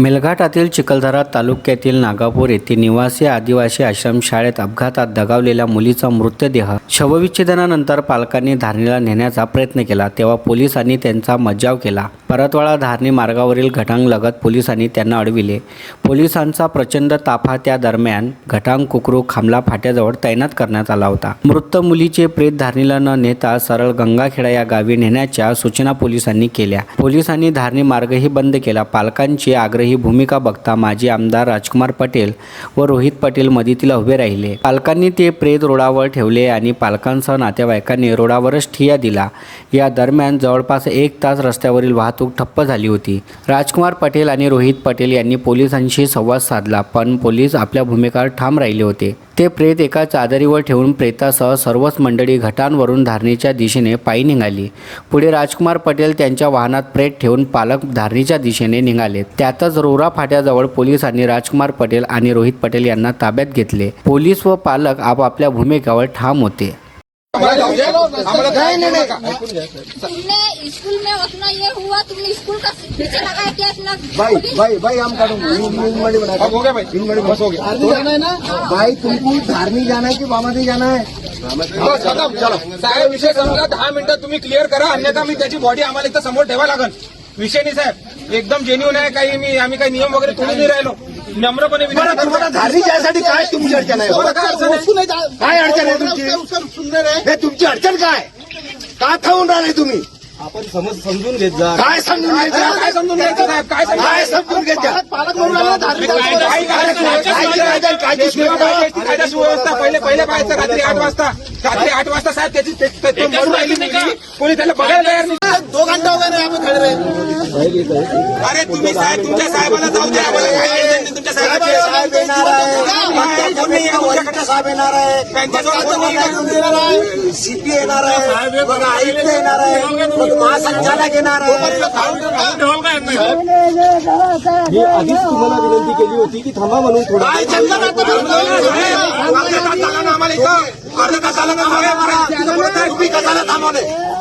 मेलघाटातील चिखलदरा तालुक्यातील नागापूर येथे निवासी आदिवासी आश्रमशाळेत अपघातात दगावलेल्या मुलीचा मृतदेह शवविच्छेदनानंतर पालकांनी धारणीला नेण्याचा प्रयत्न केला. तेव्हा पोलिसांनी त्यांचा मज्जाव केला. परतवाडा धारणी मार्गावरील घटांगलगत पोलिसांनी त्यांना अडविले. पोलिसांचा प्रचंड ताफा त्या दरम्यान घटांग कुकरू खामला फाट्याजवळ तैनात करण्यात आला होता. मृत मुलीचे प्रेत धारणीला न नेता सरळ गंगाखेडा या गावी नेण्याच्या सूचना पोलिसांनी केल्या. पोलिसांनी धारणी मार्गही बंद केला. पालकांची आग्रही ही भूमिका बघता माजी आमदार राजकुमार पटेल व रोहित पटेल मदतीला उभे राहिले. पालकांनी ते प्रेत रोडावर ठेवले आणि पालकांसह नातेवाईकांनी रोडावरच ठिया दिला. या दरम्यान जवळपास एक तास रस्त्यावरील वाहतूक ठप्प झाली होती. राजकुमार पटेल आणि रोहित पटेल यांनी पोलिसांशी संवाद साधला पण पोलीस आपल्या भूमिकावर ठाम राहिले होते. ते प्रेत एका चादरीवर ठेवून प्रेतासह सर्वच मंडळी घटांवरून धारणीच्या दिशेने पायी निघाली. पुढे राजकुमार पटेल त्यांच्या वाहनात प्रेत ठेवून पालक धारणीच्या दिशेने निघाले. त्यातच रोरा फाट्याजवळ पोलिसांनी राजकुमार पटेल आणि रोहित पटेल यांना ताब्यात घेतले. पोलीस व पालक आपापल्या भूमिकेवर ठाम होते. तुमने स्कूल में उतना ये हुआ तुमने स्कूल का पीछे लगाया क्या अपना भाई भाई भाई हम काटूंगा इंजमड़ी बना अब हो गया भाई बस हो गया जाना है ना भाई तुमको धारनी जाना है कि बामादी जाना है साहेब विषय समजा दहा मिनिटं तुम्ही क्लिअर करा. अन्यथा मी त्याची बॉडी आम्हाला इथं समोर ठेवा लागल विषय नाही साहेब. एकदम जेन्युन आहे. काही मी आम्ही काही नियम वगैरे तोडून नाही राहिलो. नम्रपणे विनंती तुम्हाला काय तुमची अडचण आहे काय अडचण आहे? काय अडचण आहे तुमची हे तुमची अडचण काय का थांबून राहिले तुम्ही आपण समज समजून घेत जा काय समजून काय घ्यायचं समजून घ्यायचं साहेब काय समजून काय घ्यायचं? काय कायदा- काय कायदा- कायदेशीर तेव्हा पाहिजे ती कायदा सुव्यवस्था पहिले पहिले पाहायचं रात्री आठ वाजता रात्री आठ वाजता साहेब त्याची ते- ते- ते मरून राहिली मुलगी. कोणी त्याला बघायला तयार नाही दो घंटा हो गए आम्ही खड़े रहे अरे तुम्ही साहेब तुमच्या साहेबाला जाऊ द्या आम्हाला काय तुमच्या साहेब येणार आहे. कोण तुमच्याकडे? साहेब येणार? सीपी येणार आहे. आयुक्त येणार आहे. मग महासंचालक येणार आहे. मी आधीच तुम्हाला विनंती केली होती की थांबा म्हणून थोडं. आम्हाला इथं. अर्धा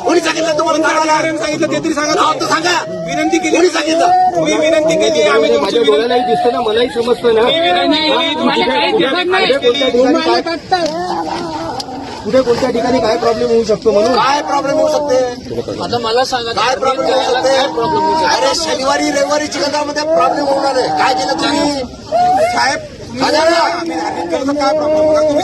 कोणी सांगितलं? तुम्हाला सांगितलं ते तरी सांगा सांगा. विनंती केली. कोणी सांगितलं? तुम्ही विनंती केली आम्ही तुमची माझ्या विनंती डोळ्यालाही दिसतं ना मलाही समजतं ना. कुठे कोणत्या ठिकाणी काय प्रॉब्लेम होऊ शकतो म्हणून? काय प्रॉब्लेम होऊ शकते? आता मला सांगा काय प्रॉब्लेम होऊ शकते? अरे शनिवारी रविवारी चिकनदामध्ये प्रॉब्लेम होणार आहे काय केलं तुम्ही? साहेब. आम्ही धार्मिक केलं तर काय प्रॉब्लेम होता तुम्ही